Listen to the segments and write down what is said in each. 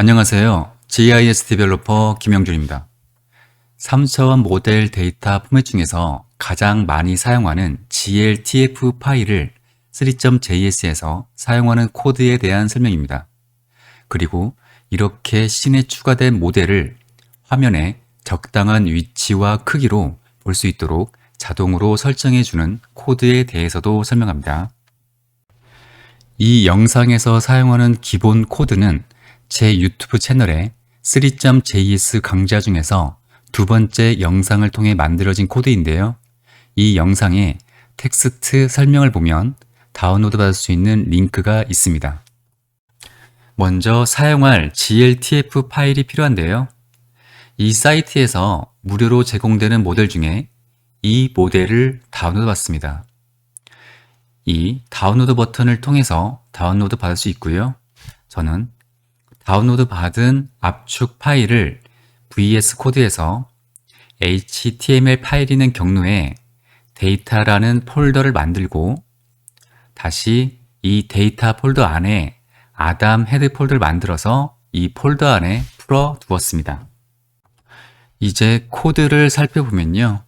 안녕하세요. GIS 디벨로퍼 김영준입니다. 3차원 모델 데이터 포맷 중에서 가장 많이 사용하는 GLTF 파일을 3.js에서 사용하는 코드에 대한 설명입니다. 그리고 이렇게 씬에 추가된 모델을 화면에 적당한 위치와 크기로 볼 수 있도록 자동으로 설정해주는 코드에 대해서도 설명합니다. 이 영상에서 사용하는 기본 코드는 제 유튜브 채널에 3.js 강좌 중에서 두 번째 영상을 통해 만들어진 코드인데요. 이 영상에 텍스트 설명을 보면 다운로드 받을 수 있는 링크가 있습니다. 먼저 사용할 GLTF 파일이 필요한데요. 이 사이트에서 무료로 제공되는 모델 중에 이 모델을 다운로드 받습니다. 이 다운로드 버튼을 통해서 다운로드 받을 수 있고요. 저는 다운로드 받은 압축 파일을 VS 코드에서 HTML 파일이는 경로에 데이터라는 폴더를 만들고 다시 이 데이터 폴더 안에 아담 헤드 폴더를 만들어서 이 폴더 안에 풀어 두었습니다. 이제 코드를 살펴보면요.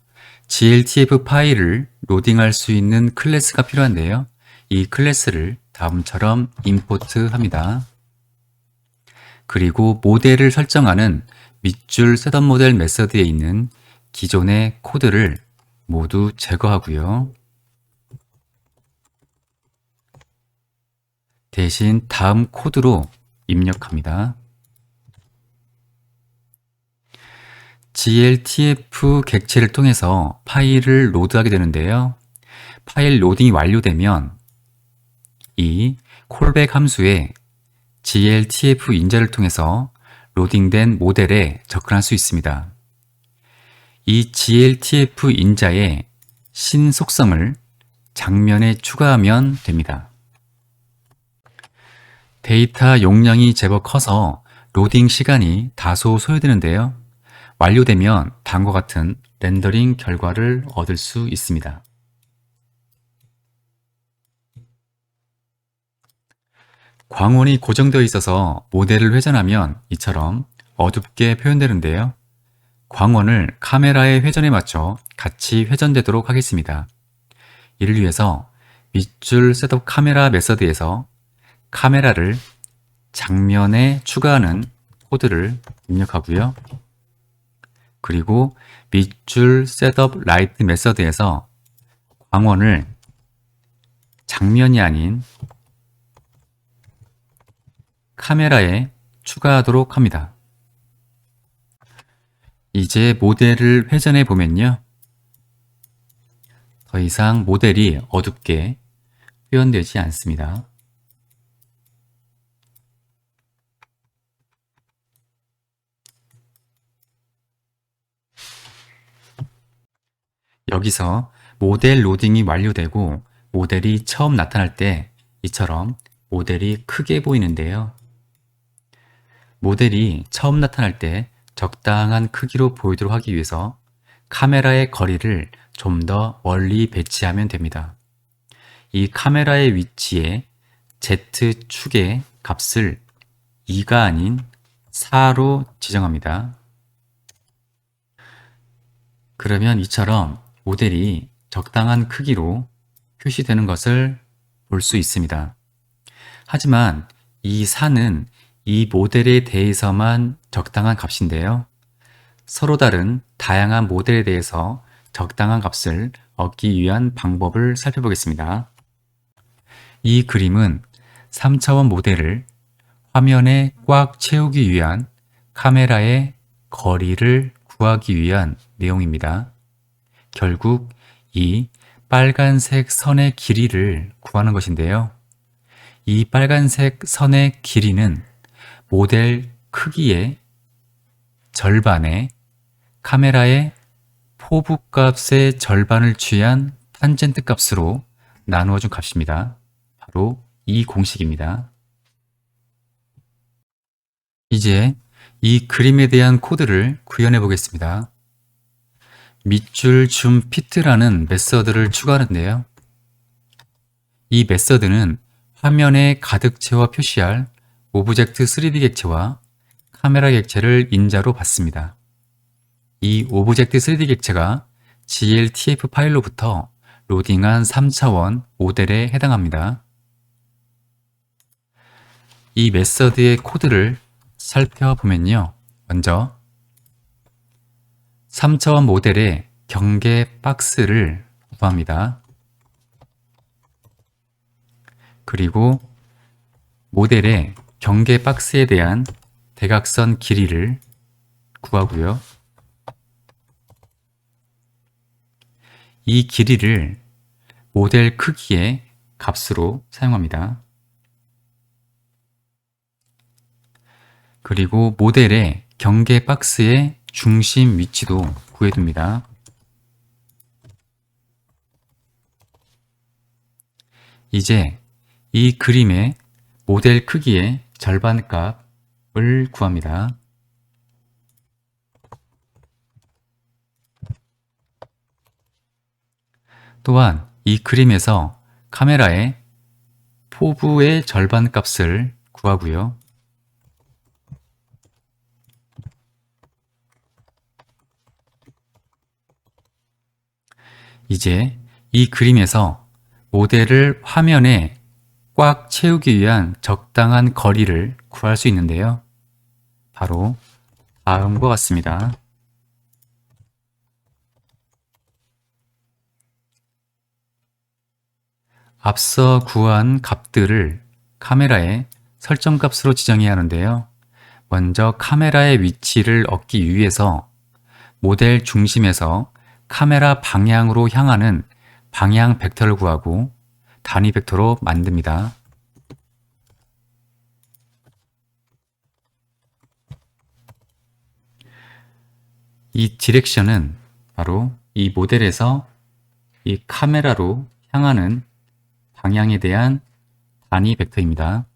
GLTF 파일을 로딩할 수 있는 클래스가 필요한데요. 이 클래스를 다음처럼 임포트 합니다. 그리고 모델을 설정하는 밑줄 셋업 모델 메서드에 있는 기존의 코드를 모두 제거하고요. 대신 다음 코드로 입력합니다. gltf 객체를 통해서 파일을 로드하게 되는데요. 파일 로딩이 완료되면 이 콜백 함수에 gltf 인자를 통해서 로딩된 모델에 접근할 수 있습니다. 이 gltf 인자의 신 속성을 장면에 추가하면 됩니다. 데이터 용량이 제법 커서 로딩 시간이 다소 소요되는데요. 완료되면 다음과 같은 렌더링 결과를 얻을 수 있습니다. 광원이 고정되어 있어서 모델을 회전하면 이처럼 어둡게 표현되는데요. 광원을 카메라의 회전에 맞춰 같이 회전되도록 하겠습니다. 이를 위해서 밑줄 셋업 카메라 메서드에서 카메라를 장면에 추가하는 코드를 입력하고요. 그리고 밑줄 셋업 라이트 메서드에서 광원을 장면이 아닌 카메라에 추가하도록 합니다. 이제 모델을 회전해 보면요. 더 이상 모델이 어둡게 표현되지 않습니다. 여기서 모델 로딩이 완료되고 모델이 처음 나타날 때 이처럼 모델이 크게 보이는데요. 모델이 처음 나타날 때 적당한 크기로 보이도록 하기 위해서 카메라의 거리를 좀 더 멀리 배치하면 됩니다. 이 카메라의 위치에 Z축의 값을 2가 아닌 4로 지정합니다. 그러면 이처럼 모델이 적당한 크기로 표시되는 것을 볼 수 있습니다. 하지만 이 4는 이 모델에 대해서만 적당한 값인데요. 서로 다른 다양한 모델에 대해서 적당한 값을 얻기 위한 방법을 살펴보겠습니다. 이 그림은 3차원 모델을 화면에 꽉 채우기 위한 카메라의 거리를 구하기 위한 내용입니다. 결국 이 빨간색 선의 길이를 구하는 것인데요. 이 빨간색 선의 길이는 모델 크기의 절반에 카메라의 포부 값의 절반을 취한 탄젠트 값으로 나누어준 값입니다. 바로 이 공식입니다. 이제 이 그림에 대한 코드를 구현해 보겠습니다. 밑줄 줌 피트라는 메서드를 추가하는데요. 이 메서드는 화면에 가득 채워 표시할 오브젝트 3D 객체와 카메라 객체를 인자로 받습니다. 이 오브젝트 3D 객체가 GLTF 파일로부터 로딩한 3차원 모델에 해당합니다. 이 메서드의 코드를 살펴보면요. 먼저 3차원 모델의 경계 박스를 구합니다. 그리고 모델의 경계 박스에 대한 대각선 길이를 구하고요. 이 길이를 모델 크기의 값으로 사용합니다. 그리고 모델의 경계 박스의 중심 위치도 구해둡니다. 이제 이 그림의 모델 크기의 절반 값을 구합니다. 또한 이 그림에서 카메라의 포부의 절반 값을 구하고요. 이제 이 그림에서 모델을 화면에 꽉 채우기 위한 적당한 거리를 구할 수 있는데요. 바로 다음과 같습니다. 앞서 구한 값들을 카메라의 설정 값으로 지정해야 하는데요. 먼저 카메라의 위치를 얻기 위해서 모델 중심에서 카메라 방향으로 향하는 방향 벡터를 구하고 단위 벡터로 만듭니다. 이 디렉션은 바로 이 모델에서 이 카메라로 향하는 방향에 대한 단위 벡터입니다.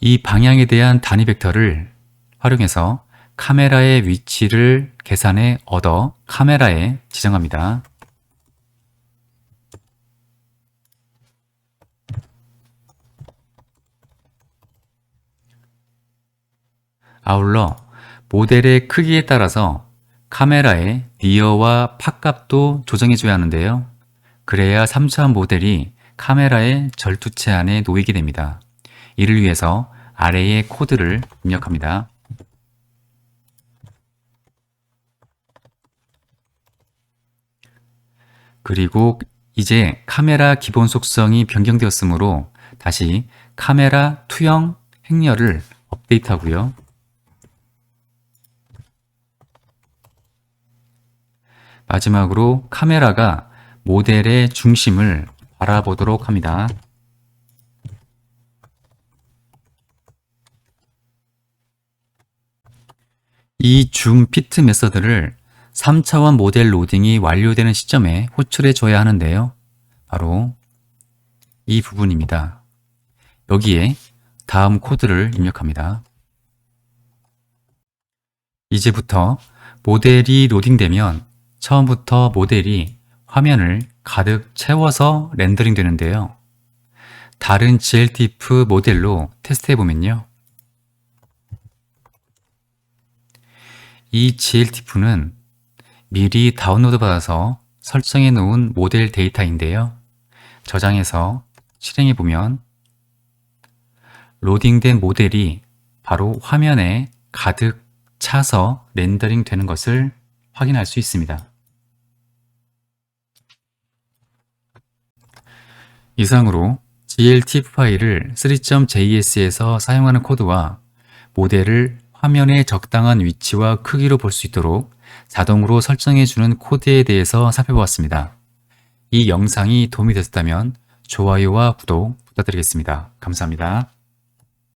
이 방향에 대한 단위 벡터를 활용해서 카메라의 위치를 계산해 얻어 카메라에 지정합니다. 아울러 모델의 크기에 따라서 카메라의 니어와 팟값도 조정해줘야 하는데요. 그래야 3차원 모델이 카메라의 절투체 안에 놓이게 됩니다. 이를 위해서 아래의 코드를 입력합니다. 그리고 이제 카메라 기본 속성이 변경되었으므로 다시 카메라 투영 행렬을 업데이트하고요. 마지막으로 카메라가 모델의 중심을 바라보도록 합니다. 이 줌 피트 메서드를 3차원 모델 로딩이 완료되는 시점에 호출해 줘야 하는데요. 바로 이 부분입니다. 여기에 다음 코드를 입력합니다. 이제부터 모델이 로딩되면 처음부터 모델이 화면을 가득 채워서 렌더링 되는데요. 다른 GLTF 모델로 테스트해 보면요. 이 GLTF는 미리 다운로드 받아서 설정해 놓은 모델 데이터인데요. 저장해서 실행해 보면 로딩된 모델이 바로 화면에 가득 차서 렌더링 되는 것을 확인할 수 있습니다. 이상으로 GLTF 파일을 3.js에서 사용하는 코드와 모델을 화면의 적당한 위치와 크기로 볼 수 있도록 자동으로 설정해주는 코드에 대해서 살펴보았습니다. 이 영상이 도움이 되셨다면 좋아요와 구독 부탁드리겠습니다. 감사합니다.